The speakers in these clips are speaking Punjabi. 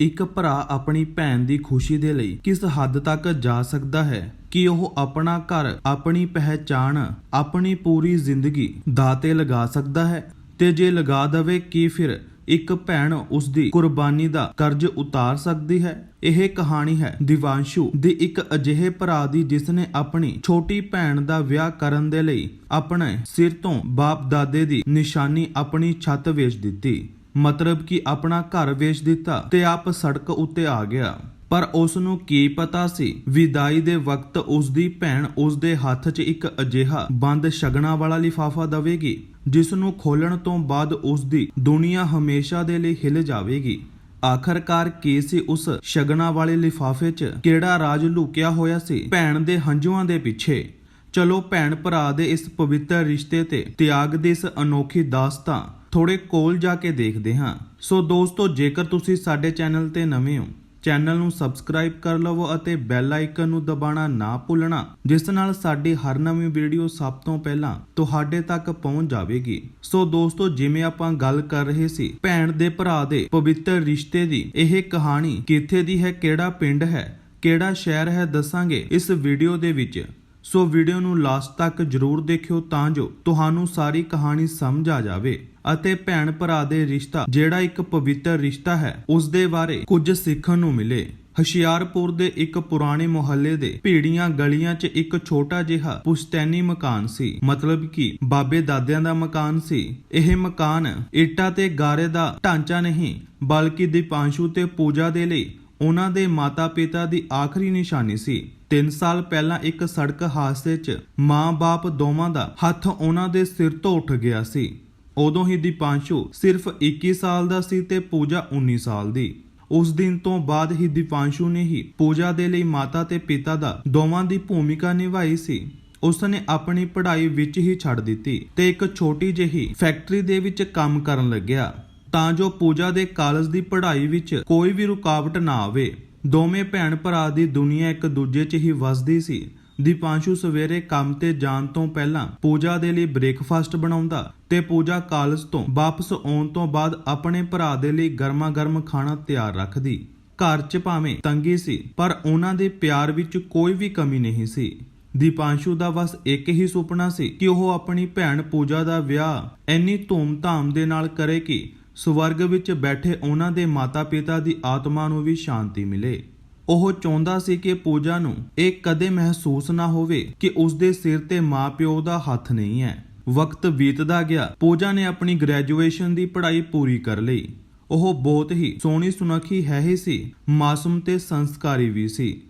ਇੱਕ ਭਰਾ ਆਪਣੀ ਭੈਣ ਦੀ ਖੁਸ਼ੀ ਦੇ ਲਈ ਕਿਸ ਹੱਦ ਤੱਕ ਜਾ ਸਕਦਾ ਹੈ? ਕਿ ਉਹ ਆਪਣਾ ਘਰ, ਆਪਣੀ ਪਹਿਚਾਣ, ਆਪਣੀ ਪੂਰੀ ਜ਼ਿੰਦਗੀ ਦਾਅ ਤੇ ਲਗਾ ਸਕਦਾ ਹੈ? ਤੇ ਜੇ ਲਗਾ ਦਵੇ, ਕਿ ਫਿਰ ਇੱਕ ਭੈਣ ਉਸ ਦੀ ਕੁਰਬਾਨੀ ਦਾ ਕਰਜ਼ ਉਤਾਰ ਸਕਦੀ ਹੈ? ਇਹ ਕਹਾਣੀ ਹੈ ਦਿਵਾਂਸ਼ੂ ਦੀ ਇੱਕ ਅਜਿਹੇ ਭਰਾ ਦੀ ਜਿਸ ਨੇ ਆਪਣੀ ਛੋਟੀ ਭੈਣ ਦਾ ਵਿਆਹ ਕਰਨ ਦੇ ਲਈ ਆਪਣੇ ਸਿਰ ਤੋਂ ਬਾਪ ਦਾਦੇ ਦੀ ਨਿਸ਼ਾਨੀ ਆਪਣੀ ਛੱਤ ਵੇਚ ਦਿੱਤੀ। ਮਤਲਬ ਕਿ ਆਪਣਾ ਘਰ ਵੇਚ ਦਿੱਤਾ ਤੇ ਆਪ ਸੜਕ ਉੱਤੇ ਆ ਗਿਆ। ਪਰ ਉਸ ਨੂੰ ਕੀ ਪਤਾ ਸੀ? ਵਿਦਾਈ ਦੇ ਵਕਤ ਉਸ ਦੀ ਭੈਣ ਉਸ ਦੇ ਹੱਥ 'ਚ ਇੱਕ ਅਜਿਹਾ ਬੰਦ ਸ਼ਗਨਾਂ ਵਾਲਾ ਲਿਫਾਫਾ ਦਵੇਗੀ ਜਿਸ ਨੂੰ ਖੋਲਣ ਤੋਂ ਬਾਅਦ ਉਸ ਦੀ ਦੁਨੀਆ ਹਮੇਸ਼ਾ ਦੇ ਲਈ ਹਿੱਲ ਜਾਵੇਗੀ। ਆਖਰਕਾਰ ਕੀ ਸੀ ਉਸ ਸ਼ਗਨਾਂ ਵਾਲੇ ਲਿਫਾਫੇ 'ਚ? ਕਿਹੜਾ ਰਾਜ ਲੁਕਿਆ ਹੋਇਆ ਸੀ? ਭੈਣ ਦੇ ਹੰਝੂਆਂ ਦੇ ਪਿੱਛੇ। ਚਲੋ ਭੈਣ ਭਰਾ ਦੇ ਇਸ ਪਵਿੱਤਰ ਰਿਸ਼ਤੇ ਤੇ ਤਿਆਗ ਦੀ ਇਸ ਅਨੋਖੀ ਦਾਸਤਾਂ ਥੋੜੇ ਕੋਲ ਜਾ ਕੇ ਦੇਖਦੇ ਹਾਂ। ਸੋ ਦੋਸਤੋ, ਜੇਕਰ ਤੁਸੀਂ ਸਾਡੇ ਚੈਨਲ ਤੇ ਨਵੇਂ ਹੋ, ਚੈਨਲ ਨੂੰ ਸਬਸਕ੍ਰਾਈਬ ਕਰ ਲਵੋ ਅਤੇ ਬੈਲ ਆਈਕਨ ਨੂੰ ਦਬਾਉਣਾ ਨਾ ਭੁੱਲਣਾ, ਜਿਸ ਨਾਲ ਸਾਡੀ ਹਰ ਨਵੀਂ ਵੀਡੀਓ ਸਭ ਤੋਂ ਪਹਿਲਾਂ ਤੁਹਾਡੇ ਤੱਕ ਪਹੁੰਚ ਜਾਵੇਗੀ। ਸੋ ਦੋਸਤੋ, ਜਿਵੇਂ ਆਪਾਂ ਗੱਲ ਕਰ ਰਹੇ ਸੀ, ਭੈਣ ਦੇ ਭਰਾ ਦੇ ਪਵਿੱਤਰ ਰਿਸ਼ਤੇ ਦੀ, ਇਹ ਕਹਾਣੀ ਕਿੱਥੇ ਦੀ ਹੈ, ਕਿਹੜਾ ਪਿੰਡ ਹੈ, ਕਿਹੜਾ ਸ਼ਹਿਰ ਹੈ ਦੱਸਾਂਗੇ ਇਸ ਵੀਡੀਓ ਦੇ ਵਿੱਚ। ਸੋ ਵੀਡੀਓ ਨੂੰ ਲਾਸਟ ਤੱਕ ਜਰੂਰ ਦੇਖਿਓ ਤਾਂ ਜੋ ਤੁਹਾਨੂੰ ਸਾਰੀ ਕਹਾਣੀ ਸਮਝ ਆ ਜਾਵੇ। ਅਤੇ ਭੈਣ ਭਰਾ ਦੇ ਰਿਸ਼ਤਾ, ਜਿਹੜਾ ਇੱਕ ਪਵਿੱਤਰ ਰਿਸ਼ਤਾ ਹੈ ਉਸ ਦੇ ਬਾਰੇ ਕੁਝ ਸਿੱਖਣ ਨੂੰ ਮਿਲੇ। ਹਸ਼ਿਆਰਪੁਰ ਦੇ ਇੱਕ ਪੁਰਾਣੇ ਮੁਹੱਲੇ ਦੇ ਭੀੜੀਆਂ ਗਲੀਆਂ 'ਚ ਇੱਕ ਛੋਟਾ ਜਿਹਾ ਪੁਸ਼ਤੈਨੀ ਮਕਾਨ ਸੀ। ਮਤਲਬ ਕਿ ਬਾਬੇ ਦਾਦਿਆਂ ਦਾ ਮਕਾਨ ਸੀ। ਇਹ ਮਕਾਨ ਇੱਟਾਂ ਤੇ ਗਾਰੇ ਦਾ ਢਾਂਚਾ ਨਹੀਂ, ਬਲਕਿ ਦੀਪਾਂਸ਼ੂ ਤੇ ਪੂਜਾ ਦੇ ਲਈ ਉਹਨਾਂ ਦੇ ਮਾਤਾ-ਪਿਤਾ ਦੀ ਆਖਰੀ ਨਿਸ਼ਾਨੀ ਸੀ। 3 ਸਾਲ ਪਹਿਲਾਂ ਇੱਕ ਸੜਕ ਹਾਦਸੇ 'ਚ ਮਾਂ-ਬਾਪ ਦੋਵਾਂ ਦਾ ਹੱਥ ਉਹਨਾਂ ਦੇ ਸਿਰ ਤੋਂ ਉੱਠ ਗਿਆ ਸੀ। ਉਦੋਂ ਹੀ ਦੀਪਾਂਸ਼ੂ ਸਿਰਫ 21 ਸਾਲ ਦਾ ਸੀ ਤੇ ਪੂਜਾ 19 ਸਾਲ ਦੀ। ਉਸ ਦਿਨ ਤੋਂ ਬਾਅਦ ਹੀ ਦੀਪਾਂਸ਼ੂ ਨੇ ਹੀ ਪੂਜਾ ਦੇ ਲਈ ਮਾਤਾ ਤੇ ਪਿਤਾ ਦਾ ਦੋਵਾਂ ਦੀ ਭੂਮਿਕਾ ਨਿਭਾਈ ਸੀ। ਉਸ ਨੇ ਆਪਣੀ ਪੜ੍ਹਾਈ ਵਿੱਚ ਹੀ ਛੱਡ ਦਿੱਤੀ ਤੇ ਇੱਕ ਛੋਟੀ ਜਿਹੀ ਫੈਕਟਰੀ ਦੇ ਵਿੱਚ ਕੰਮ ਕਰਨ ਲੱਗਿਆ। ਤਾਂ ਜੋ ਪੂਜਾ ਦੇ ਕਾਲਜ ਦੀ ਪੜ੍ਹਾਈ ਵਿੱਚ ਕੋਈ ਵੀ ਰੁਕਾਵਟ ਨਾ ਆਵੇ। ਦੋਵੇਂ ਭੈਣ ਭਰਾ ਦੀ ਦੁਨੀਆ ਇੱਕ ਦੂਜੇ 'ਚ ਹੀ ਵਸਦੀ ਸੀ ਦੀਪਾਂਸ਼ੂ ਸਵੇਰੇ ਕੰਮ ਤੇ ਜਾਣ ਤੋਂ ਪਹਿਲਾਂ ਪੂਜਾ ਦੇ ਲਈ ਬ੍ਰੇਕਫਾਸਟ ਬਣਾਉਂਦਾ ਤੇ ਪੂਜਾ ਕਾਲਜ ਤੋਂ ਵਾਪਸ ਆਉਣ ਤੋਂ ਬਾਅਦ ਆਪਣੇ ਭਰਾ ਦੇ ਲਈ ਗਰਮਾ-ਗਰਮ ਖਾਣਾ ਤਿਆਰ ਰੱਖਦੀ। ਘਰ 'ਚ ਭਾਵੇਂ ਤੰਗੀ ਸੀ, ਪਰ ਉਹਨਾਂ ਦੇ ਪਿਆਰ ਵਿੱਚ ਕੋਈ ਵੀ ਕਮੀ ਨਹੀਂ ਸੀ। ਦੀਪਾਂਸ਼ੂ ਦਾ ਬਸ ਇੱਕ ਹੀ ਸੁਪਨਾ ਸੀ ਕਿ ਉਹ ਆਪਣੀ ਭੈਣ ਪੂਜਾ ਦਾ ਵਿਆਹ ਇੰਨੀ ਧੂਮ-ਧਾਮ ਦੇ ਨਾਲ ਕਰੇ ਕਿ ਸਵਰਗ ਵਿੱਚ ਬੈਠੇ ਉਹਨਾਂ ਦੇ ਮਾਤਾ-ਪਿਤਾ ਦੀ ਆਤਮਾ ਨੂੰ ਵੀ ਸ਼ਾਂਤੀ ਮਿਲੇ। ਉਹ ਚਾਹੁੰਦਾ ਸੀ ਕਿ ਪੂਜਾ ਨੂੰ ਇਹ ਕਦੇ ਮਹਿਸੂਸ ਨਾ ਹੋਵੇ ਕਿ ਉਸ ਦੇ ਸਿਰ ਤੇ ਮਾਪਿਓ ਦਾ ਹੱਥ ਨਹੀਂ ਹੈ। ਵਕਤ ਬੀਤਦਾ ਗਿਆ। ਪੂਜਾ ਨੇ ਆਪਣੀ ਗ੍ਰੈਜੂਏਸ਼ਨ ਦੀ ਪੜ੍ਹਾਈ ਪੂਰੀ ਕਰ ਲਈ। ਉਹ ਬਹੁਤ ਹੀ ਸੋਹਣੀ ਸੁਨੱਖੀ ਹੈ ਹੀ ਸੀ। ਮਾਸੂਮ ਤੇ ਸੰਸਕਾਰੀ ਵੀ ਸੀ।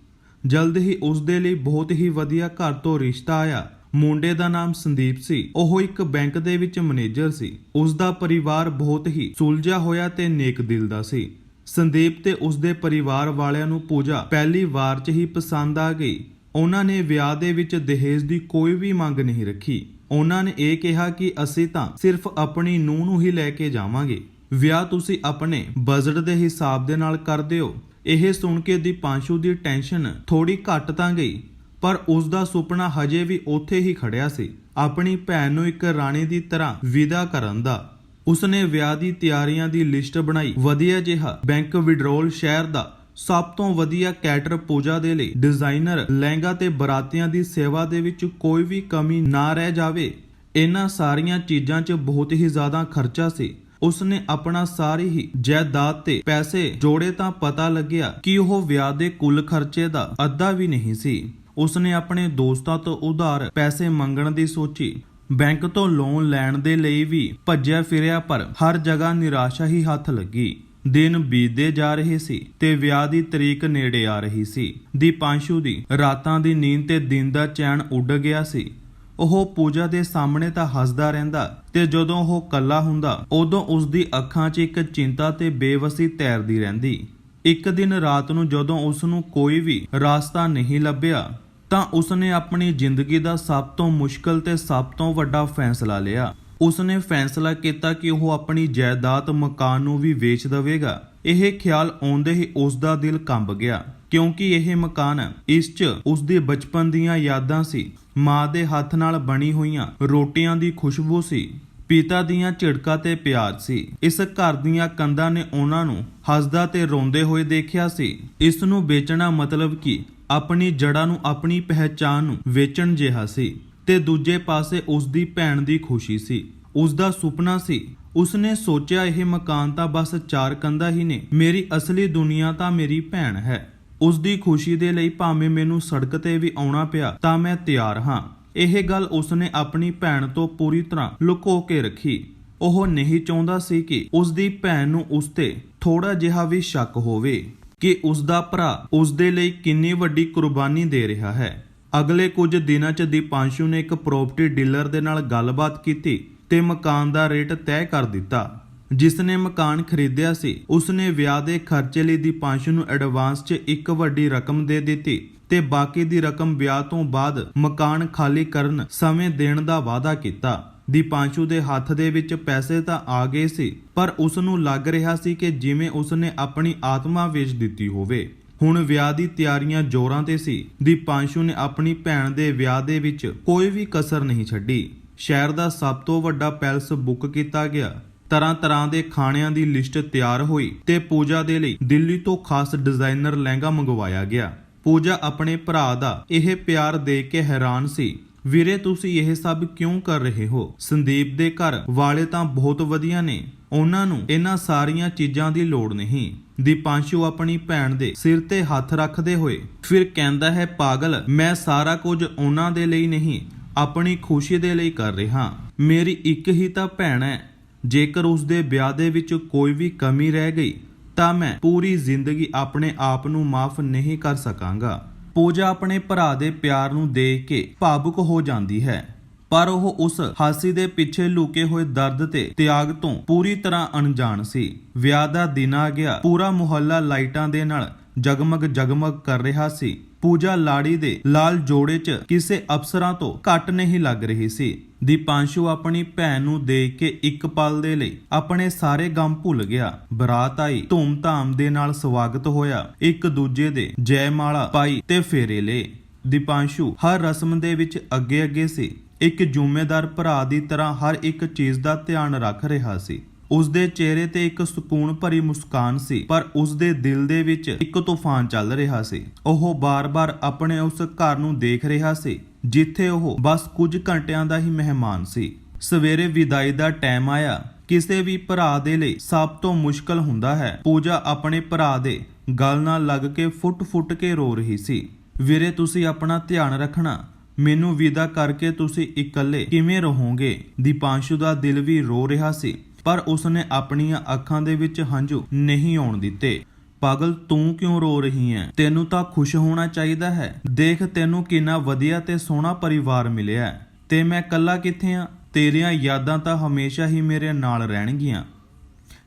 ਜਲਦ ਹੀ ਉਸ ਦੇ ਲਈ ਬਹੁਤ ਹੀ ਵਧੀਆ ਘਰ ਤੋਂ ਰਿਸ਼ਤਾ ਆਇਆ। ਮੁੰਡੇ ਦਾ ਨਾਮ ਸੰਦੀਪ ਸੀ। ਉਹ ਇੱਕ ਬੈਂਕ ਦੇ ਵਿੱਚ ਮੈਨੇਜਰ ਸੀ। ਉਸ ਦਾ ਪਰਿਵਾਰ ਬਹੁਤ ਹੀ ਸੁਲਝਿਆ ਹੋਇਆ ਤੇ ਨੇਕ ਦਿਲ ਦਾ ਸੀ। ਸੰਦੀਪ ਤੇ ਉਸਦੇ ਪਰਿਵਾਰ ਵਾਲਿਆਂ ਨੂੰ ਪੂਜਾ ਪਹਿਲੀ ਵਾਰ 'ਚ ਹੀ ਪਸੰਦ ਆ ਗਈ। ਉਹਨਾਂ ਨੇ ਵਿਆਹ ਦੇ ਵਿੱਚ ਦਹੇਜ ਦੀ ਕੋਈ ਵੀ ਮੰਗ ਨਹੀਂ ਰੱਖੀ। ਉਹਨਾਂ ਨੇ ਇਹ ਕਿਹਾ ਕਿ ਅਸੀਂ ਤਾਂ ਸਿਰਫ ਆਪਣੀ ਨੂੰਹ ਨੂੰ ਹੀ ਲੈ ਕੇ ਜਾਵਾਂਗੇ। ਵਿਆਹ ਤੁਸੀਂ ਆਪਣੇ ਬਜਟ ਦੇ ਹਿਸਾਬ ਦੇ ਨਾਲ ਕਰ ਦਿਓ। ਇਹ ਸੁਣ ਕੇ ਦੀਪਾਂਸ਼ੂ ਦੀ ਟੈਨਸ਼ਨ ਥੋੜੀ ਘਟ ਤਾਂ ਗਈ, ਪਰ ਉਸ ਦਾ ਸੁਪਨਾ ਹਜੇ ਵੀ ਉੱਥੇ ਹੀ ਖੜਿਆ ਸੀ। ਆਪਣੀ ਭੈਣ ਨੂੰ ਇੱਕ ਰਾਣੀ ਦੀ ਤਰ੍ਹਾਂ ਵਿਦਾ ਕਰਨ ਦਾ ਉਸਨੇ ਵਿਆਹ ਦੀ ਤਿਆਰੀਆਂ ਦੀ ਲਿਸਟ ਬਣਾਈ। ਵਧੀਆ ਜਿਹਾ ਬੈਂਕ ਵਿਡਰੋਲ ਸ਼ਹਿਰ ਦਾ ਸਭ ਤੋਂ ਵਧੀਆ ਕੈਟਰ ਪੂਜਾ ਦੇ ਲਈ ਡਿਜ਼ਾਈਨਰ, ਲਹਿੰਗਾ ਤੇ ਬਰਾਤੀਆਂ ਦੀ ਸੇਵਾ ਦੇ ਵਿੱਚ ਕੋਈ ਵੀ ਕਮੀ ਨਾ ਰਹਿ ਜਾਵੇ। ਇਹਨਾਂ ਸਾਰੀਆਂ ਚੀਜ਼ਾਂ 'ਚ ਬਹੁਤ ਹੀ ਜ਼ਿਆਦਾ ਖਰਚਾ ਸੀ। ਉਸਨੇ ਆਪਣਾ ਸਾਰੀ ਹੀ ਜਾਇਦਾਦ ਤੇ ਪੈਸੇ ਜੋੜੇ ਤਾਂ ਪਤਾ ਲੱਗਿਆ ਕਿ ਉਹ ਵਿਆਹ ਦੇ ਕੁੱਲ ਖਰਚੇ ਦਾ ਅੱਧਾ ਵੀ ਨਹੀਂ ਸੀ। ਉਸਨੇ ਆਪਣੇ ਦੋਸਤਾਂ ਤੋਂ ਉਧਾਰ ਪੈਸੇ ਮੰਗਣ ਦੀ ਸੋਚੀ। ਬੈਂਕ ਤੋਂ ਲੋਨ ਲੈਣ ਦੇ ਲਈ ਵੀ ਭੱਜਿਆ ਫਿਰਿਆ ਪਰ ਹਰ ਜਗ੍ਹਾ ਨਿਰਾਸ਼ਾ ਹੀ ਹੱਥ ਲੱਗੀ। ਦਿਨ ਬੀਤਦੇ ਜਾ ਰਹੇ ਸੀ ਤੇ ਵਿਆਹ ਦੀ ਤਰੀਕ ਨੇੜੇ ਆ ਰਹੀ ਸੀ। ਦੀਪਾਂਸ਼ੂ ਦੀ ਰਾਤਾਂ ਦੀ ਨੀਂਦ ਤੇ ਦਿਨ ਦਾ ਚੈਨ ਉੱਡ ਗਿਆ ਸੀ। ਉਹ ਪੂਜਾ ਦੇ ਸਾਹਮਣੇ ਤਾਂ ਹੱਸਦਾ ਰਹਿੰਦਾ ਤੇ ਜਦੋਂ ਉਹ ਕੱਲਾ ਹੁੰਦਾ, ਉਦੋਂ ਉਸ ਦੀ ਅੱਖਾਂ 'ਚ ਇੱਕ ਚਿੰਤਾ ਤੇ ਬੇਵਸੀ ਤੈਰਦੀ ਰਹਿੰਦੀ। ਇੱਕ ਦਿਨ ਰਾਤ ਨੂੰ ਜਦੋਂ ਉਸ ਨੂੰ ਕੋਈ ਵੀ ਰਾਸਤਾ ਨਹੀਂ ਲੱਭਿਆ ਤਾਂ ਉਸਨੇ ਆਪਣੀ ਜ਼ਿੰਦਗੀ ਦਾ ਸਭ ਤੋਂ ਮੁਸ਼ਕਲ ਤੇ ਸਭ ਤੋਂ ਵੱਡਾ ਫੈਸਲਾ ਲਿਆ। ਉਸਨੇ ਫੈਸਲਾ ਕੀਤਾ ਕਿ ਉਹ ਆਪਣੀ ਜਾਇਦਾਦ ਮਕਾਨ ਨੂੰ ਵੀ ਵੇਚ ਦੇਵੇਗਾ। ਇਹ ਖਿਆਲ ਆਉਂਦੇ ਹੀ ਉਸ ਦਾ ਦਿਲ ਕੰਬ ਗਿਆ, ਕਿਉਂਕਿ ਇਹ ਮਕਾਨ ਇਸ 'ਚ ਉਸ ਦੇ ਬਚਪਨ ਦੀਆਂ ਯਾਦਾਂ ਸੀ। ਮਾਂ ਦੇ ਹੱਥ ਨਾਲ ਬਣੀ ਹੋਈਆਂ ਰੋਟੀਆਂ ਦੀ ਖੁਸ਼ਬੂ ਸੀ, ਪਿਤਾ ਦੀਆਂ ਝਿੜਕਾਂ ਤੇ ਪਿਆਰ ਸੀ। ਇਸ ਘਰ ਦੀਆਂ ਕੰਧਾਂ ਨੇ ਉਹਨਾਂ ਨੂੰ ਹੱਸਦਾ ਤੇ ਰੋਂਦੇ ਹੋਏ ਦੇਖਿਆ ਸੀ। ਇਸ ਨੂੰ ਵੇਚਣਾ ਮਤਲਬ ਕਿ? ਆਪਣੀ ਜੜ੍ਹਾਂ ਨੂੰ ਆਪਣੀ ਪਹਿਚਾਨ ਨੂੰ ਵੇਚਣ ਜਿਹਾ ਸੀ ਤੇ ਦੂਜੇ ਪਾਸੇ ਉਸ ਦੀ ਭੈਣ ਦੀ ਖੁਸ਼ੀ ਸੀ। ਉਸ ਦਾ ਸੁਪਨਾ ਸੀ, ਉਸਨੇ ਸੋਚਿਆ ਇਹ ਮਕਾਨ ਤਾਂ ਬਸ ਚਾਰ ਕੰਧਾਂ ਹੀ ਨੇ, ਮੇਰੀ ਅਸਲੀ ਦੁਨੀਆ ਤਾਂ ਮੇਰੀ ਭੈਣ ਹੈ। ਉਸ ਦੀ ਖੁਸ਼ੀ ਦੇ ਲਈ ਭਾਵੇਂ ਮੈਨੂੰ ਸੜਕ ਤੇ ਵੀ ਆਉਣਾ ਪਿਆ ਤਾਂ ਮੈਂ ਤਿਆਰ ਹਾਂ। ਇਹ ਗੱਲ ਉਸਨੇ ਆਪਣੀ ਭੈਣ ਤੋਂ ਪੂਰੀ ਤਰ੍ਹਾਂ ਲੁਕੋ ਕੇ ਰੱਖੀ। ਉਹ ਨਹੀਂ ਚਾਹੁੰਦਾ ਸੀ ਕਿ ਉਸ ਦੀ ਭੈਣ ਨੂੰ ਉਸ ਤੇ ਥੋੜਾ ਜਿਹਾ ਵੀ ਸ਼ੱਕ ਹੋਵੇ। ਕਿ ਉਸ ਦਾ ਭਰਾ ਉਸ ਦੇ ਲਈ ਕਿੰਨੀ ਵੱਡੀ ਕੁਰਬਾਨੀ ਦੇ ਰਿਹਾ ਹੈ। ਅਗਲੇ ਕੁਝ ਦਿਨਾਂ 'ਚ ਦੀਪਾਂਸ਼ੂ ਨੇ ਇੱਕ ਪ੍ਰਾਪਰਟੀ ਡੀਲਰ ਦੇ ਨਾਲ ਗੱਲਬਾਤ ਕੀਤੀ ਤੇ ਮਕਾਨ ਦਾ ਰੇਟ ਤੈਅ ਕਰ ਦਿੱਤਾ। ਜਿਸ ਨੇ ਮਕਾਨ ਖਰੀਦਿਆ ਸੀ, ਉਸਨੇ ਵਿਆਹ ਦੇ ਖਰਚੇ ਲਈ ਦੀਪਾਂਸ਼ੂ ਨੂੰ ਐਡਵਾਂਸ 'ਚ ਇੱਕ ਵੱਡੀ ਰਕਮ ਦੇ ਦਿੱਤੀ ਤੇ ਬਾਕੀ ਦੀ ਰਕਮ ਵਿਆਹ ਤੋਂ ਬਾਅਦ ਮਕਾਨ ਖਾਲੀ ਕਰਨ ਸਮੇਂ ਦੇਣ ਦਾ ਵਾਅਦਾ ਕੀਤਾ। ਦੀਪਾਂਸ਼ੂ ਦੇ ਹੱਥ ਦੇ ਵਿੱਚ ਪੈਸੇ ਤਾਂ ਆ ਗਏ ਸੀ, ਪਰ ਉਸ ਨੂੰ ਲੱਗ ਰਿਹਾ ਸੀ ਕਿ ਜਿਵੇਂ ਉਸਨੇ ਆਪਣੀ ਆਤਮਾ ਵੇਚ ਦਿੱਤੀ ਹੋਵੇ। ਹੁਣ ਵਿਆਹ ਦੀ ਤਿਆਰੀਆਂ ਜ਼ੋਰਾਂ ਤੇ ਸੀ। ਦੀਪਾਂਸ਼ੂ ਨੇ ਆਪਣੀ ਭੈਣ ਦੇ ਵਿਆਹ ਦੇ ਵਿੱਚ ਕੋਈ ਵੀ ਕਸਰ ਨਹੀਂ ਛੱਡੀ। ਸ਼ਹਿਰ ਦਾ ਸਭ ਤੋਂ ਵੱਡਾ ਪੈਲਸ ਬੁੱਕ ਕੀਤਾ ਗਿਆ। ਤਰ੍ਹਾਂ ਤਰ੍ਹਾਂ ਦੇ ਖਾਣਿਆਂ ਦੀ ਲਿਸਟ ਤਿਆਰ ਹੋਈ ਤੇ ਪੂਜਾ ਦੇ ਲਈ ਦਿੱਲੀ ਤੋਂ ਖਾਸ ਡਿਜ਼ਾਈਨਰ ਲਹਿੰਗਾ ਮੰਗਵਾਇਆ ਗਿਆ। ਪੂਜਾ ਆਪਣੇ ਭਰਾ ਦਾ ਇਹ ਪਿਆਰ ਦੇਖ ਕੇ ਹੈਰਾਨ ਸੀ। ਵੀਰੇ, ਤੁਸੀਂ ਇਹ ਸਭ ਕਿਉਂ ਕਰ ਰਹੇ ਹੋ? ਸੰਦੀਪ ਦੇ ਘਰ ਵਾਲੇ ਤਾਂ ਬਹੁਤ ਵਧੀਆ ਨੇ। ਉਹਨਾਂ ਨੂੰ ਇਹਨਾਂ ਸਾਰੀਆਂ ਚੀਜ਼ਾਂ ਦੀ ਲੋੜ ਨਹੀਂ। ਦੀਪਾਂਸ਼ੂ ਆਪਣੀ ਭੈਣ ਦੇ ਸਿਰ ਤੇ ਹੱਥ ਰੱਖਦੇ ਹੋਏ ਫਿਰ ਕਹਿੰਦਾ ਹੈ, ਪਾਗਲ, ਮੈਂ ਸਾਰਾ ਕੁਝ ਉਹਨਾਂ ਦੇ ਲਈ ਨਹੀਂ, ਆਪਣੀ ਖੁਸ਼ੀ ਦੇ ਲਈ ਕਰ ਰਿਹਾ। ਮੇਰੀ ਇੱਕ ਹੀ ਤਾਂ ਭੈਣ ਹੈ। ਜੇਕਰ ਉਸ ਦੇ ਵਿਆਹ ਦੇ ਵਿੱਚ ਕੋਈ ਵੀ ਕਮੀ ਰਹਿ ਗਈ, ਤਾਂ ਮੈਂ ਪੂਰੀ ਜ਼ਿੰਦਗੀ ਆਪਣੇ ਆਪ ਨੂੰ ਮਾਫ ਨਹੀਂ ਕਰ ਸਕਾਂਗਾ। ਪੂਜਾ ਆਪਣੇ ਭਰਾ ਦੇ ਪਿਆਰ ਨੂੰ ਦੇਖ ਕੇ ਭਾਵੁਕ ਹੋ ਜਾਂਦੀ ਹੈ। ਪਰ ਉਹ ਉਸ ਹਾਸੀ ਦੇ ਪਿੱਛੇ ਲੁਕੇ ਹੋਏ ਦਰਦ ਤੇ ਤਿਆਗ ਤੋਂ ਪੂਰੀ ਤਰ੍ਹਾਂ ਅਣਜਾਣ ਸੀ। ਵਿਆਹ ਦਾ ਦਿਨ ਆ ਗਿਆ। ਪੂਰਾ ਮੁਹੱਲਾ ਲਾਈਟਾਂ ਦੇ ਨਾਲ ਜਗਮਗ ਜਗਮਗ ਕਰ ਰਿਹਾ ਸੀ। ਪੂਜਾ ਲਾੜੀ ਦੇ ਲਾਲ ਜੋੜੇ 'ਚ ਕਿਸੇ ਅਫਸਰਾਂ ਤੋਂ ਘੱਟ ਨਹੀਂ ਲੱਗ ਰਹੀ ਸੀ। ਦੀਪਾਂਸ਼ੂ ਆਪਣੀ ਭੈਣ ਨੂੰ ਦੇਖ ਕੇ ਇੱਕ ਪਲ ਦੇ ਲਈ ਆਪਣੇ ਸਾਰੇ ਗਮ ਭੁੱਲ ਗਿਆ। ਬਰਾਤ ਆਈ, ਧੂਮ-ਧਾਮ ਦੇ ਨਾਲ ਸਵਾਗਤ ਹੋਇਆ। ਇੱਕ ਦੂਜੇ ਦੇ ਜੈਮਾਲਾ ਪਾਈ ਤੇ ਫੇਰੇ ਲਏ। ਦੀਪਾਂਸ਼ੂ ਹਰ ਰਸਮ ਦੇ ਵਿੱਚ ਅੱਗੇ-ਅੱਗੇ ਸੀ। ਇੱਕ ਜ਼ਿੰਮੇਦਾਰ ਭਰਾ ਦੀ ਤਰ੍ਹਾਂ ਹਰ ਇੱਕ ਚੀਜ਼ ਦਾ ਧਿਆਨ ਰੱਖ ਰਿਹਾ ਸੀ। ਉਸ ਦੇ ਚਿਹਰੇ ਤੇ ਇੱਕ ਸਕੂਨ ਭਰੀ ਮੁਸਕਾਨ ਸੀ, ਪਰ ਉਸ ਦੇ ਦਿਲ ਦੇ ਵਿੱਚ ਇੱਕ ਤੂਫਾਨ ਚੱਲ ਰਿਹਾ ਸੀ। ਉਹ ਬਾਰ-ਬਾਰ ਆਪਣੇ ਉਸ ਘਰ ਨੂੰ ਦੇਖ ਰਿਹਾ ਸੀ, ਜਿੱਥੇ ਉਹ ਬਸ ਕੁਝ ਘੰਟਿਆਂ ਦਾ ਹੀ ਮਹਿਮਾਨ ਸੀ। ਸਵੇਰੇ ਵਿਦਾਈ ਦਾ ਟਾਈਮ ਆਇਆ। ਕਿਸੇ ਵੀ ਭਰਾ ਦੇ ਲਈ ਸਭ ਤੋਂ ਮੁਸ਼ਕਲ ਹੁੰਦਾ ਹੈ, ਪੂਜਾ ਆਪਣੇ ਭਰਾ ਦੇ ਗਲ ਨਾਲ ਲੱਗ ਕੇ ਫੁੱਟ-ਫੁੱਟ ਕੇ ਰੋ ਰਹੀ ਸੀ। ਵੀਰੇ, ਤੁਸੀਂ ਆਪਣਾ ਧਿਆਨ ਰੱਖਣਾ। ਮੈਨੂੰ ਵਿਦਾ ਕਰਕੇ ਤੁਸੀਂ ਇਕੱਲੇ ਕਿਵੇਂ ਰਹੋਗੇ? ਦੀਪਾਂਸ਼ੂ ਦਾ ਦਿਲ ਵੀ ਰੋ ਰਿਹਾ ਸੀ। ਪਰ ਉਸਨੇ ਆਪਣੀਆਂ ਅੱਖਾਂ ਦੇ ਵਿੱਚ ਹੰਝੂ ਨਹੀਂ ਆਉਣ ਦਿੱਤੇ। ਪਾਗਲ, ਤੂੰ ਕਿਉਂ ਰੋ ਰਹੀ ਹੈ ਤੈਨੂੰ ਤਾਂ ਖੁਸ਼ ਹੋਣਾ ਚਾਹੀਦਾ ਹੈ। ਦੇਖ, ਤੈਨੂੰ ਕਿੰਨਾ ਵਧੀਆ ਤੇ ਸੋਹਣਾ ਪਰਿਵਾਰ ਮਿਲਿਆ ਹੈ। ਤੇ ਮੈਂ ਇਕੱਲਾ ਕਿੱਥੇ ਆ? ਤੇਰੀਆਂ ਯਾਦਾਂ ਤਾਂ ਹਮੇਸ਼ਾ ਹੀ ਮੇਰੇ ਨਾਲ ਰਹਿਣਗੀਆਂ।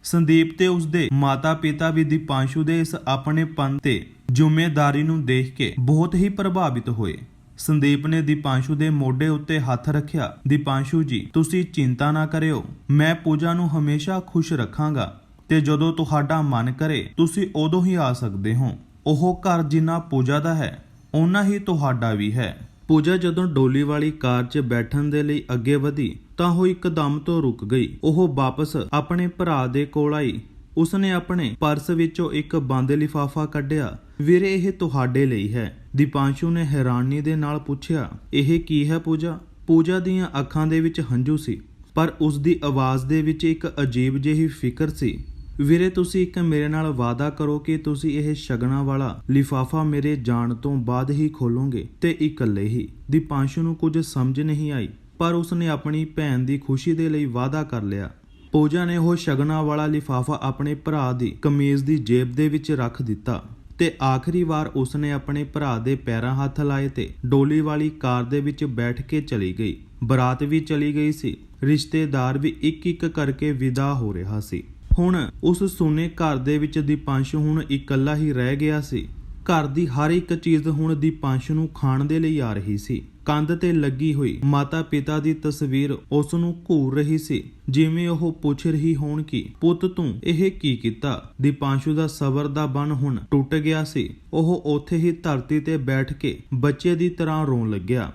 ਸੰਦੀਪ ਤੇ ਉਸਦੇ ਮਾਤਾ-ਪਿਤਾ ਵੀ ਦੀਪਾਂਸ਼ੂ ਦੇ ਇਸ ਆਪਣੇਪਨ ਤੇ ਜ਼ਿੰਮੇਵਾਰੀ ਨੂੰ ਦੇਖ ਕੇ ਬਹੁਤ ਹੀ ਪ੍ਰਭਾਵਿਤ ਹੋਏ। ਸੰਦੀਪ ਨੇ ਦੀਪਾਂਸ਼ੂ ਦੇ ਮੋਢੇ ਉੱਤੇ ਹੱਥ ਰੱਖਿਆ। ਦੀਪਾਂਸ਼ੂ ਜੀ, ਤੁਸੀਂ ਚਿੰਤਾ ਨਾ ਕਰਿਓ। ਮੈਂ ਪੂਜਾ ਨੂੰ ਹਮੇਸ਼ਾ ਖੁਸ਼ ਰੱਖਾਂਗਾ ਤੇ ਜਦੋਂ ਤੁਹਾਡਾ ਮਨ ਕਰੇ, ਤੁਸੀਂ ਉਦੋਂ ਹੀ ਆ ਸਕਦੇ ਹੋ। ਉਹ ਘਰ ਜਿੰਨਾ ਪੂਜਾ ਦਾ ਹੈ, ਓਨਾ ਹੀ ਤੁਹਾਡਾ ਵੀ ਹੈ। ਪੂਜਾ ਜਦੋਂ ਡੋਲੀ ਵਾਲੀ ਕਾਰ 'ਚ ਬੈਠਣ ਦੇ ਲਈ ਅੱਗੇ ਵਧੀ, ਤਾਂ ਉਹ ਇੱਕਦਮ ਤੋਂ ਰੁਕ ਗਈ। ਉਹ ਵਾਪਸ ਆਪਣੇ ਭਰਾ ਦੇ ਕੋਲ ਆਈ। ਉਸਨੇ ਆਪਣੇ ਪਰਸ ਵਿੱਚੋਂ ਇੱਕ ਬੰਦ ਲਿਫਾਫਾ ਕੱਢਿਆ। ਵੀਰੇ, ਇਹ ਤੁਹਾਡੇ ਲਈ ਹੈ। ਦੀਪਾਂਸ਼ੂ ਨੇ ਹੈਰਾਨੀ ਦੇ ਨਾਲ ਪੁੱਛਿਆ, ਇਹ ਕੀ ਹੈ ਪੂਜਾ? ਪੂਜਾ ਦੀਆਂ ਅੱਖਾਂ ਦੇ ਵਿੱਚ ਹੰਝੂ ਸੀ, ਪਰ ਉਸ ਦੀ ਆਵਾਜ਼ ਦੇ ਵਿੱਚ ਇੱਕ ਅਜੀਬ ਜਿਹੀ ਫਿਕਰ ਸੀ। ਵੀਰੇ, ਤੁਸੀਂ ਇੱਕ ਮੇਰੇ ਨਾਲ ਵਾਅਦਾ ਕਰੋ ਕਿ ਤੁਸੀਂ ਇਹ ਸ਼ਗਨਾਂ ਵਾਲਾ ਲਿਫਾਫਾ ਮੇਰੇ ਜਾਣ ਤੋਂ ਬਾਅਦ ਹੀ ਖੋਲੋਗੇ ਤੇ ਇਕੱਲੇ ਹੀ। ਦੀਪਾਂਸ਼ੂ ਨੂੰ ਕੁਝ ਸਮਝ ਨਹੀਂ ਆਈ, ਪਰ ਉਸਨੇ ਆਪਣੀ ਭੈਣ ਦੀ ਖੁਸ਼ੀ ਦੇ ਲਈ ਵਾਅਦਾ ਕਰ ਲਿਆ। ਪੂਜਾ ਨੇ ਉਹ ਸ਼ਗਨਾਂ ਵਾਲਾ ਲਿਫਾਫਾ ਆਪਣੇ ਭਰਾ ਦੀ ਕਮੀਜ਼ ਦੀ ਜੇਬ ਦੇ ਵਿੱਚ ਰੱਖ ਦਿੱਤਾ ਤੇ ਆਖਰੀ ਵਾਰ ਉਸਨੇ ਆਪਣੇ ਭਰਾ ਦੇ ਪੈਰਾਂ ਹੱਥ ਲਾਏ ਤੇ ਡੋਲੀ ਵਾਲੀ ਕਾਰ ਦੇ ਵਿੱਚ ਬੈਠ ਕੇ ਚਲੀ ਗਈ। ਬਰਾਤ ਵੀ ਚਲੀ ਗਈ ਸੀ। ਰਿਸ਼ਤੇਦਾਰ ਵੀ ਇੱਕ ਇੱਕ ਕਰਕੇ ਵਿਦਾ ਹੋ ਰਿਹਾ ਸੀ। ਹੁਣ ਉਸ ਸੋਨੇ ਘਰ ਦੇ ਵਿੱਚ ਦੀਪਾਂਸ਼ੂ ਹੁਣ ਇਕੱਲਾ ਹੀ ਰਹਿ ਗਿਆ ਸੀ। ਘਰ ਦੀ ਹਰ ਇੱਕ ਚੀਜ਼ ਹੁਣ ਦੀਪਾਂਸ਼ੂ ਨੂੰ ਖਾਣ ਦੇ ਲਈ ਆ ਰਹੀ ਸੀ। ਕੰਧ ਤੇ ਲੱਗੀ ਹੋਈ ਮਾਤਾ ਪਿਤਾ ਦੀ ਤਸਵੀਰ ਉਸ ਨੂੰ ਘੂਰ ਰਹੀ ਸੀ। ਜਿਵੇਂ ਉਹ ਪੁੱਛ ਰਹੀ ਹੋਣ ਕਿ, ਪੁੱਤ, ਤੂੰ ਇਹ ਕੀ ਕੀਤਾ? ਦੀਪਾਂਸ਼ੂ ਦਾ ਸਬਰ ਦਾ ਬੰਨ ਹੁਣ ਟੁੱਟ ਗਿਆ ਸੀ। ਉਹ ਉੱਥੇ ਹੀ ਧਰਤੀ ਤੇ ਬੈਠ ਕੇ ਬੱਚੇ ਦੀ ਤਰ੍ਹਾਂ ਰੋਣ ਲੱਗਿਆ।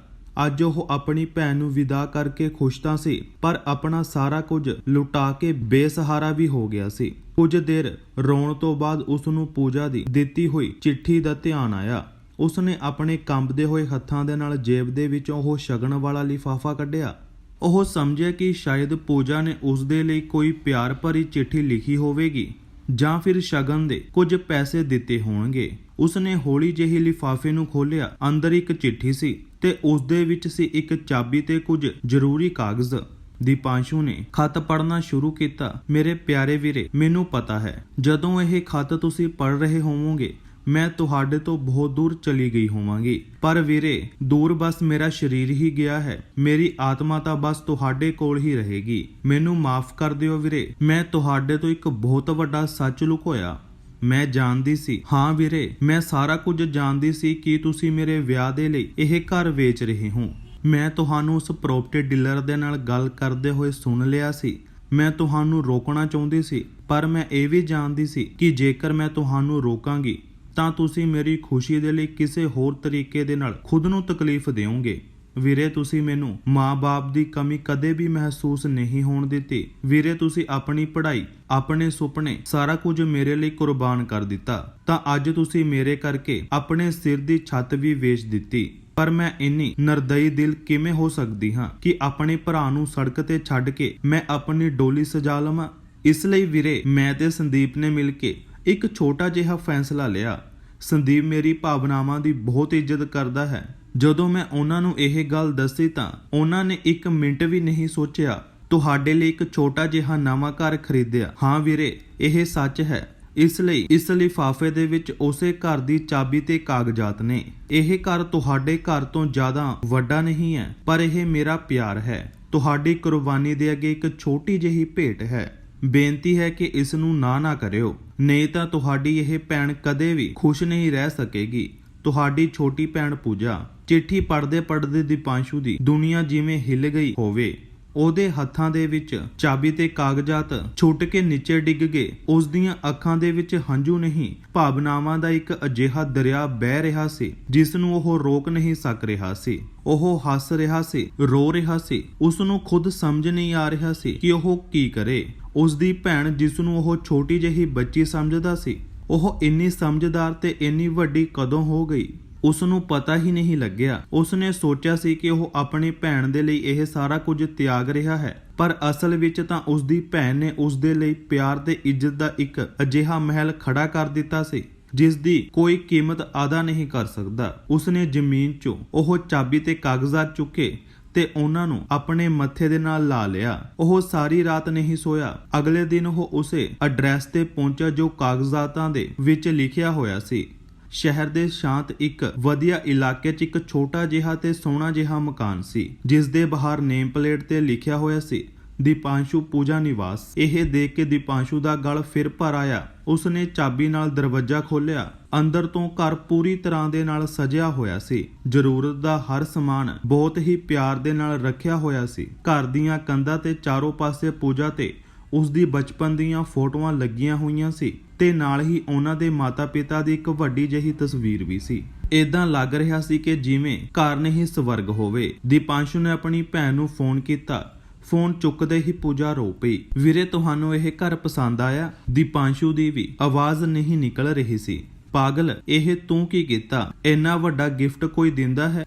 ਅੱਜ ਉਹ ਆਪਣੀ ਭੈਣ ਨੂੰ ਵਿਦਾ ਕਰਕੇ ਖੁਸ਼ ਤਾਂ ਸੀ, ਪਰ ਆਪਣਾ ਸਾਰਾ ਕੁਝ ਲੁਟਾ ਕੇ ਬੇਸਹਾਰਾ ਵੀ ਹੋ ਗਿਆ ਸੀ। ਕੁਝ ਦੇਰ ਰੋਣ ਤੋਂ ਬਾਅਦ ਉਸ ਨੂੰ ਪੂਜਾ ਦੀ ਦਿੱਤੀ ਹੋਈ ਚਿੱਠੀ ਦਾ ਧਿਆਨ ਆਇਆ। ਉਸਨੇ ਆਪਣੇ ਕੰਬਦੇ ਹੋਏ ਹੱਥਾਂ ਦੇ ਨਾਲ ਜੇਬ ਦੇ ਵਿੱਚੋਂ ਉਹ ਸ਼ਗਨ ਵਾਲਾ ਲਿਫਾਫਾ ਕੱਢਿਆ। ਉਹ ਸਮਝਿਆ ਕਿ ਸ਼ਾਇਦ ਪੂਜਾ ਨੇ ਉਸ ਦੇ ਲਈ ਕੋਈ ਪਿਆਰ ਭਰੀ ਚਿੱਠੀ ਲਿਖੀ ਹੋਵੇਗੀ ਜਾਂ ਫਿਰ ਸ਼ਗਨ ਦੇ ਕੁਝ ਪੈਸੇ ਦਿੱਤੇ ਹੋਣਗੇ। ਉਸਨੇ ਹੌਲੀ ਜਿਹੀ ਲਿਫਾਫੇ ਨੂੰ ਖੋਲ੍ਹਿਆ। ਅੰਦਰ ਇੱਕ ਚਿੱਠੀ ਸੀ ਤੇ ਉਸ ਦੇ ਵਿੱਚ ਸੀ ਇੱਕ ਚਾਬੀ ਤੇ ਕੁਝ ਜ਼ਰੂਰੀ ਕਾਗਜ਼। ਦੀਪਾਂਸ਼ੂ ਨੇ ਖਤ ਪੜ੍ਹਨਾ ਸ਼ੁਰੂ ਕੀਤਾ। ਮੇਰੇ ਪਿਆਰੇ ਵੀਰੇ, ਮੈਨੂੰ ਪਤਾ ਹੈ, ਜਦੋਂ ਇਹ ਖਤ ਤੁਸੀਂ ਪੜ੍ਹ ਰਹੇ ਹੋਵੋਗੇ ਮੈਂ ਤੁਹਾਡੇ ਤੋਂ ਬਹੁਤ ਦੂਰ ਚਲੀ ਗਈ ਹੋਵਾਂਗੀ। ਪਰ ਵੀਰੇ, ਦੂਰ ਬਸ ਮੇਰਾ ਸਰੀਰ ਹੀ ਗਿਆ ਹੈ। ਮੇਰੀ ਆਤਮਾ ਤਾਂ ਬਸ ਤੁਹਾਡੇ ਕੋਲ ਹੀ ਰਹੇਗੀ। ਮੈਨੂੰ ਮਾਫ ਕਰ ਦਿਓ ਵੀਰੇ। ਮੈਂ ਤੁਹਾਡੇ ਤੋਂ ਇੱਕ ਬਹੁਤ ਵੱਡਾ ਸੱਚ ਲੁਕੋਇਆ ਮੈਂ ਜਾਣਦੀ ਸੀ। ਹਾਂ ਵੀਰੇ, ਮੈਂ ਸਾਰਾ ਕੁਝ ਜਾਣਦੀ ਸੀ ਕਿ ਤੁਸੀਂ ਮੇਰੇ ਵਿਆਹ ਦੇ ਲਈ ਇਹ ਘਰ ਵੇਚ ਰਹੇ ਹੋ। ਮੈਂ ਤੁਹਾਨੂੰ ਉਸ ਪ੍ਰੋਪਰਟੀ ਡੀਲਰ ਦੇ ਨਾਲ ਗੱਲ ਕਰਦੇ ਹੋਏ ਸੁਣ ਲਿਆ ਸੀ। ਮੈਂ ਤੁਹਾਨੂੰ ਰੋਕਣਾ ਚਾਹੁੰਦੀ ਸੀ। ਪਰ ਮੈਂ ਇਹ ਵੀ ਜਾਣਦੀ ਸੀ ਕਿ ਜੇਕਰ ਮੈਂ ਤੁਹਾਨੂੰ ਰੋਕਾਂਗੀ ਤਾਂ ਤੁਸੀਂ ਮੇਰੀ ਖੁਸ਼ੀ ਦੇ ਲਈ ਕਿਸੇ ਹੋਰ ਤਰੀਕੇ ਦੇ ਨਾਲ ਖੁਦ ਨੂੰ ਤਕਲੀਫ ਦਿਓਗੇ। ਵੀਰੇ, ਤੁਸੀਂ ਮੈਨੂੰ ਮਾਂ-ਬਾਪ ਦੀ ਕਮੀ ਕਦੇ ਵੀ ਮਹਿਸੂਸ ਨਹੀਂ ਹੋਣ ਦਿੱਤੀ। ਵੀਰੇ, ਤੁਸੀਂ ਆਪਣੀ ਪੜ੍ਹਾਈ, ਆਪਣੇ ਸੁਪਨੇ, ਸਾਰਾ ਕੁਝ ਮੇਰੇ ਲਈ ਕੁਰਬਾਨ ਕਰ ਦਿੱਤਾ। ਤਾਂ ਅੱਜ ਤੁਸੀਂ ਮੇਰੇ ਕਰਕੇ ਆਪਣੇ ਸਿਰ ਦੀ ਛੱਤ ਵੀ ਵੇਚ ਦਿੱਤੀ। ਪਰ ਮੈਂ ਇੰਨੀ ਨਰਦਈ ਦਿਲ ਕਿਵੇਂ ਹੋ ਸਕਦੀ ਹਾਂ ਕਿ ਆਪਣੇ ਭਰਾ ਨੂੰ ਸੜਕ ਤੇ ਛੱਡ ਕੇ ਮੈਂ ਆਪਣੀ ਡੋਲੀ ਸਜਾ ਲਵਾਂ? ਇਸ ਲਈ ਵੀਰੇ, ਮੈਂ ਤੇ ਸੰਦੀਪ ਨੇ ਮਿਲ ਕੇ ਇੱਕ ਛੋਟਾ ਜਿਹਾ ਫੈਸਲਾ ਲਿਆ, ਸੰਦੀਪ ਮੇਰੀ ਭਾਵਨਾਵਾਂ ਦੀ ਬਹੁਤ ਇੱਜ਼ਤ ਕਰਦਾ ਹੈ। ਜਦੋਂ ਮੈਂ ਉਹਨਾਂ ਨੂੰ ਇਹ ਗੱਲ ਦੱਸੀ ਤਾਂ ਉਹਨਾਂ ਨੇ ਇੱਕ ਮਿੰਟ ਵੀ ਨਹੀਂ ਸੋਚਿਆ, ਤੁਹਾਡੇ ਲਈ ਇੱਕ ਛੋਟਾ ਜਿਹਾ ਨਵਾਂ ਘਰ ਖਰੀਦਿਆ। ਹਾਂ ਵੀਰੇ, ਇਹ ਸੱਚ ਹੈ। ਇਸ ਲਈ ਇਸ ਲਿਫਾਫੇ ਦੇ ਵਿੱਚ ਉਸੇ ਘਰ ਦੀ ਚਾਬੀ ਤੇ ਕਾਗਜ਼ਾਤ ਨੇ। ਇਹ ਘਰ ਤੁਹਾਡੇ ਘਰ ਤੋਂ ਜ਼ਿਆਦਾ ਵੱਡਾ ਨਹੀਂ ਹੈ, ਪਰ ਇਹ ਮੇਰਾ ਪਿਆਰ ਹੈ। ਤੁਹਾਡੀ ਕੁਰਬਾਨੀ ਦੇ ਅੱਗੇ ਇੱਕ ਛੋਟੀ ਜਿਹੀ ਭੇਟ ਹੈ। ਬੇਨਤੀ ਹੈ ਕਿ ਇਸ ਨੂੰ ਨਾ ਨਾ ਕਰਿਓ। ਨਹੀਂ ਤਾਂ ਤੁਹਾਡੀ ਇਹ ਭੈਣ ਕਦੇ ਵੀ ਖੁਸ਼ ਨਹੀਂ ਰਹਿ ਸਕੇਗੀ। ਤੁਹਾਡੀ ਛੋਟੀ ਭੈਣ ਪੂਜਾ, ਚਿੱਠੀ ਪੜਦੇ ਪੜਦੇ ਦੀਪਾਂਸ਼ੂ ਦੀ ਦੁਨੀਆ ਜਿਵੇਂ ਹਿੱਲ ਗਈ ਹੋਵੇ। ਉਹਦੇ ਹੱਥਾਂ ਦੇ ਵਿੱਚ ਚਾਬੀ ਤੇ ਕਾਗਜ਼ਾਤ ਛੁੱਟ ਕੇ ਨੀਚੇ ਡਿੱਗ ਗਏ। ਉਸ ਦੀਆਂ ਅੱਖਾਂ ਦੇ ਵਿੱਚ ਹੰਝੂ ਨਹੀਂ, ਭਾਵਨਾਵਾਂ ਦਾ ਇੱਕ ਅਜਿਹਾ ਦਰਿਆ ਵਹਿ ਰਿਹਾ ਸੀ ਜਿਸ ਨੂੰ ਉਹ ਰੋਕ ਨਹੀਂ ਸਕ ਰਿਹਾ ਸੀ। ਉਹ ਹੱਸ ਰਿਹਾ ਸੀ, ਰੋ ਰਿਹਾ ਸੀ। ਉਸ ਨੂੰ ਖੁਦ ਸਮਝ ਨਹੀਂ ਆ ਰਿਹਾ ਸੀ ਕਿ ਉਹ ਕੀ ਕਰੇ। ਉਸ ਦੀ ਭੈਣ ਜਿਸ ਨੂੰ ਉਹ ਛੋਟੀ ਜਿਹੀ ਬੱਚੀ ਸਮਝਦਾ ਸੀ, ਉਹ ਇੰਨੀ ਸਮਝਦਾਰ ਤੇ ਇੰਨੀ ਵੱਡੀ ਕਦੋਂ ਹੋ ਗਈ? ਉਸ ਨੂੰ ਪਤਾ ਹੀ ਨਹੀਂ ਲੱਗਿਆ। ਉਸ ਨੇ ਸੋਚਿਆ ਸੀ ਕਿ ਉਹ ਆਪਣੀ ਭੈਣ ਦੇ ਲਈ ਇਹ ਸਾਰਾ ਕੁਝ ਤਿਆਗ ਰਿਹਾ ਹੈ, ਪਰ ਅਸਲ ਵਿੱਚ ਤਾਂ ਉਸ ਦੀ ਭੈਣ ਨੇ ਉਸ ਦੇ ਲਈ ਪਿਆਰ ਤੇ ਇੱਜ਼ਤ ਦਾ ਇੱਕ ਅਜਿਹਾ ਮਹਿਲ ਖੜਾ ਕਰ ਦਿੱਤਾ ਸੀ ਜਿਸ ਦੀ ਕੋਈ ਕੀਮਤ ਅਦਾ ਨਹੀਂ ਕਰ ਸਕਦਾ। ਉਸ ਨੇ ਜ਼ਮੀਨ 'ਚੋਂ ਉਹ ਚਾਬੀ ਤੇ ਕਾਗਜ਼ਾਤ ਚੁੱਕੇ ਤੇ ਉਹਨਾਂ ਨੂੰ ਆਪਣੇ ਮੱਥੇ ਦੇ ਨਾਲ ਲਾ ਲਿਆ। ਉਹ ਸਾਰੀ ਰਾਤ ਨਹੀਂ ਸੋਇਆ। ਅਗਲੇ ਦਿਨ ਉਹ ਉਸੇ ਐਡਰੈਸ ਤੇ ਪਹੁੰਚਿਆ ਜੋ ਕਾਗਜ਼ਾਤਾਂ ਦੇ ਵਿੱਚ ਲਿਖਿਆ ਹੋਇਆ ਸੀ। ਸ਼ਹਿਰ ਦੇ ਸ਼ਾਂਤ ਇੱਕ ਵਧੀਆ ਇਲਾਕੇ 'ਚ ਇੱਕ ਛੋਟਾ ਜਿਹਾ ਤੇ ਸੋਹਣਾ ਜਿਹਾ ਮਕਾਨ ਸੀ ਜਿਸ ਦੇ ਬਾਹਰ ਨੇਮ ਪਲੇਟ ਤੇ ਲਿਖਿਆ ਹੋਇਆ ਸੀ, ਦੀਪਾਂਸ਼ੂ ਪੂਜਾ ਨਿਵਾਸ। ਇਹ ਦੇਖ ਕੇ ਦੀਪਾਂਸ਼ੂ ਦਾ ਗਲ ਫਿਰ ਭਰ ਆਇਆ। ਉਸਨੇ ਚਾਬੀ ਨਾਲ ਦਰਵਾਜ਼ਾ ਖੋਲ੍ਹਿਆ। ਅੰਦਰ ਤੋਂ ਘਰ ਪੂਰੀ ਤਰ੍ਹਾਂ ਦੇ ਨਾਲ ਸਜਿਆ ਹੋਇਆ ਸੀ। ਜ਼ਰੂਰਤ ਦਾ ਹਰ ਸਮਾਨ ਬਹੁਤ ਹੀ ਪਿਆਰ ਦੇ ਨਾਲ ਰੱਖਿਆ ਹੋਇਆ ਸੀ। ਘਰ ਦੀਆਂ ਕੰਧਾਂ ਤੇ ਚਾਰੋਂ ਪਾਸੇ ਪੂਜਾ ਤੇ ਉਸ ਦੀ ਬਚਪਨ ਦੀਆਂ ਫੋਟੋਆਂ ਲੱਗੀਆਂ ਹੋਈਆਂ ਸੀ ਤੇ ਨਾਲ ਹੀ ਉਹਨਾਂ ਦੇ ਮਾਤਾ-ਪਿਤਾ ਦੀ ਇੱਕ ਵੱਡੀ ਜਿਹੀ ਤਸਵੀਰ ਵੀ ਸੀ। ਇਦਾਂ ਲੱਗ ਰਿਹਾ ਸੀ ਕਿ ਜਿਵੇਂ ਘਰ ਹੀ ਸਵਰਗ ਹੋਵੇ। ਦੀਪਾਂਸ਼ੂ ਨੇ ਆਪਣੀ ਭੈਣ ਨੂੰ ਫੋਨ ਕੀਤਾ। ਫੋਨ ਚੁੱਕਦੇ ਹੀ ਪੂਜਾ ਰੋ ਪਈ। ਵੀਰੇ, ਤੁਹਾਨੂੰ ਇਹ ਘਰ ਪਸੰਦ ਆਇਆ? ਦੀਪਾਂਸ਼ੂ ਦੀ ਵੀ ਆਵਾਜ਼ ਨਹੀਂ ਨਿਕਲ ਰਹੀ ਸੀ। ਪਾਗਲ, ਇਹ ਤੂੰ ਕੀ ਕੀਤਾ? ਇੰਨਾ ਵੱਡਾ ਗਿਫਟ ਕੋਈ ਦਿੰਦਾ ਹੈ?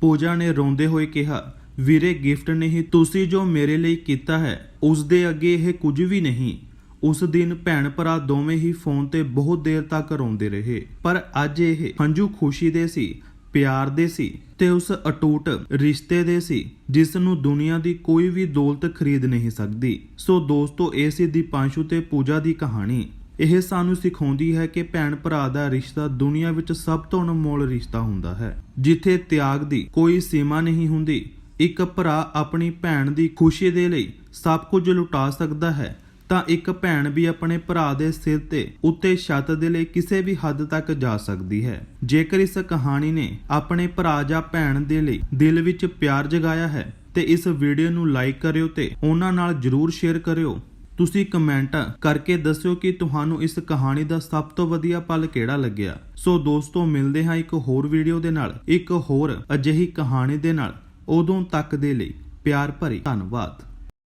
ਪੂਜਾ ਨੇ ਰੋਂਦੇ ਹੋਏ ਕਿਹਾ, ਵੀਰੇ, ਗਿਫਟ ਨਹੀਂ, ਤੁਸੀਂ ਜੋ ਮੇਰੇ ਲਈ ਕੀਤਾ ਹੈ ਉਸ ਦੇ ਅੱਗੇ ਇਹ ਕੁਝ ਵੀ ਨਹੀਂ। ਉਸ ਦਿਨ ਭੈਣ ਭਰਾ ਦੋਵੇਂ ਹੀ ਫੋਨ ਤੇ ਬਹੁਤ ਦੇਰ ਤੱਕ ਰੋਂਦੇ ਰਹੇ। ਪਰ ਅੱਜ ਇਹ ਹੰਝੂ ਖੁਸ਼ੀ ਦੇ ਸੀ, ਪਿਆਰ ਦੇ ਸੀ ਤੇ ਉਸ ਅਟੂਟ ਰਿਸ਼ਤੇ ਦੇ ਸੀ, ਜਿਸ ਨੂੰ ਦੁਨੀਆ ਦੀ ਕੋਈ ਵੀ ਦੌਲਤ ਖਰੀਦ ਨਹੀਂ ਸਕਦੀ। ਸੋ ਦੋਸਤੋ, ਇਹ ਸੀ ਦੀਪਾਂਸ਼ੂ ਤੇ ਪੂਜਾ ਦੀ ਕਹਾਣੀ। ਇਹ ਸਾਨੂੰ ਸਿਖਾਉਂਦੀ ਹੈ ਕਿ ਭੈਣ ਭਰਾ ਦਾ ਰਿਸ਼ਤਾ ਦੁਨੀਆ ਵਿੱਚ ਸਭ ਤੋਂ ਅਨਮੋਲ ਰਿਸ਼ਤਾ ਹੁੰਦਾ ਹੈ। ਜਿੱਥੇ ਤਿਆਗ ਦੀ ਕੋਈ ਸੀਮਾ ਨਹੀਂ ਹੁੰਦੀ, ਇੱਕ ਭਰਾ ਆਪਣੀ ਭੈਣ ਦੀ ਖੁਸ਼ੀ ਦੇ ਲਈ ਸਭ ਕੁਝ ਲੁਟਾ ਸਕਦਾ ਹੈ, ਤਾਂ ਇੱਕ ਭੈਣ ਵੀ ਆਪਣੇ ਭਰਾ ਦੇ ਸਿਰ ਤੇ ਉੱਤੇ ਛੱਤ ਦੇ ਲਈ ਕਿਸੇ ਵੀ ਹੱਦ ਤੱਕ ਜਾ ਸਕਦੀ ਹੈ। ਜੇਕਰ ਇਸ ਕਹਾਣੀ ਨੇ ਆਪਣੇ ਭਰਾ ਜਾਂ ਭੈਣ ਦੇ ਲਈ ਦਿਲ ਵਿੱਚ ਪਿਆਰ ਜਗਾਇਆ ਹੈ, ਤੇ ਇਸ ਵੀਡੀਓ ਨੂੰ ਲਾਈਕ ਕਰਿਓ ਤੇ ਉਹਨਾਂ ਨਾਲ ਜਰੂਰ ਸ਼ੇਅਰ ਕਰਿਓ। ਤੁਸੀਂ ਕਮੈਂਟ ਕਰਕੇ ਦੱਸਿਓ ਕਿ ਤੁਹਾਨੂੰ ਇਸ ਕਹਾਣੀ ਦਾ ਸਭ ਤੋਂ ਵਧੀਆ ਪਲ ਕਿਹੜਾ ਲੱਗਿਆ। ਸੋ ਦੋਸਤੋ, ਮਿਲਦੇ ਹਾਂ ਇੱਕ ਹੋਰ ਵੀਡੀਓ ਦੇ ਨਾਲ, ਇੱਕ ਹੋਰ ਅਜਿਹੀ ਕਹਾਣੀ ਦੇ ਨਾਲ। ਉਦੋਂ ਤੱਕ ਦੇ ਲਈ ਪਿਆਰ ਭਰੀ ਧੰਨਵਾਦ।